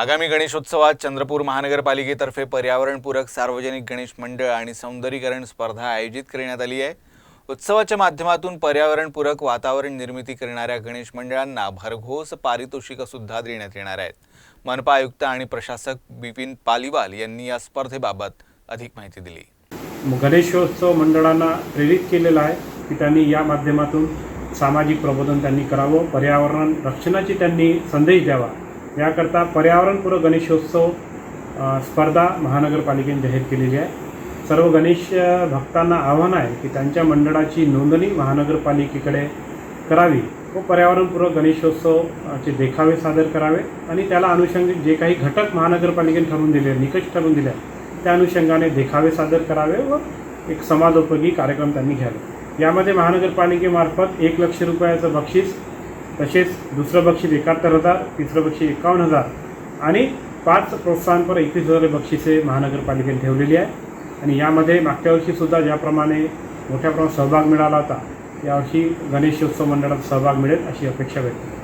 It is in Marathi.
आगामी गणेशोत्सवात चंद्रपूर महानगरपालिकेतर्फे पर्यावरणपूरक सार्वजनिक गणेश मंडळ आणि सौंदर्यीकरण स्पर्धा आयोजित करण्यात आली आहे. उत्सवाच्या माध्यमातून पर्यावरणपूरक वातावरण निर्मिती करणाऱ्या गणेश मंडळांना भरघोस पारितोषिकसुद्धा देण्यात येणार आहेत. मनपा आयुक्त आणि प्रशासक बिपिन पालिवाल यांनी या स्पर्धेबाबत अधिक माहिती दिली. गणेशोत्सव मंडळांना प्रेरित केलेलं आहे की त्यांनी या माध्यमातून सामाजिक प्रबोधन त्यांनी करावं पर्यावरण रक्षणाची त्यांनी संदेश द्यावा. याकरता पर्यावरणपूरक गणेशोत्सव स्पर्धा महानगरपालिकेने जाहीर केलेली आहे. सर्व गणेश भक्तांना आव्हान आहे की त्यांच्या मंडळाची नोंदणी महानगरपालिकेकडे करावी व पर्यावरणपूरक गणेशोत्सवचे देखावे सादर करावे आणि त्याला अनुषंगिक जे काही घटक महानगरपालिकेने ठरवून दिले निकष ठरवून दिले त्या अनुषंगाने देखावे सादर करावे व एक समाजोपयोगी कार्यक्रम त्यांनी घ्यावे. यामध्ये महानगरपालिकेमार्फत एक लक्ष रुपयाचं बक्षीस तसेच दुसरं बक्षीस एकाहत्तर हजार तिसरं बक्षीस एकावन्न हजार आणि पाच प्रोत्साहनपर एकवीस हजार बक्षिसे महानगरपालिकेने ठेवलेली आहे. आणि यामध्ये मागच्या वर्षीसुद्धा ज्याप्रमाणे मोठ्या प्रमाणात सहभाग मिळाला होता यावर्षी गणेशोत्सव मंडळात सहभाग मिळेल अशी अपेक्षा व्यक्त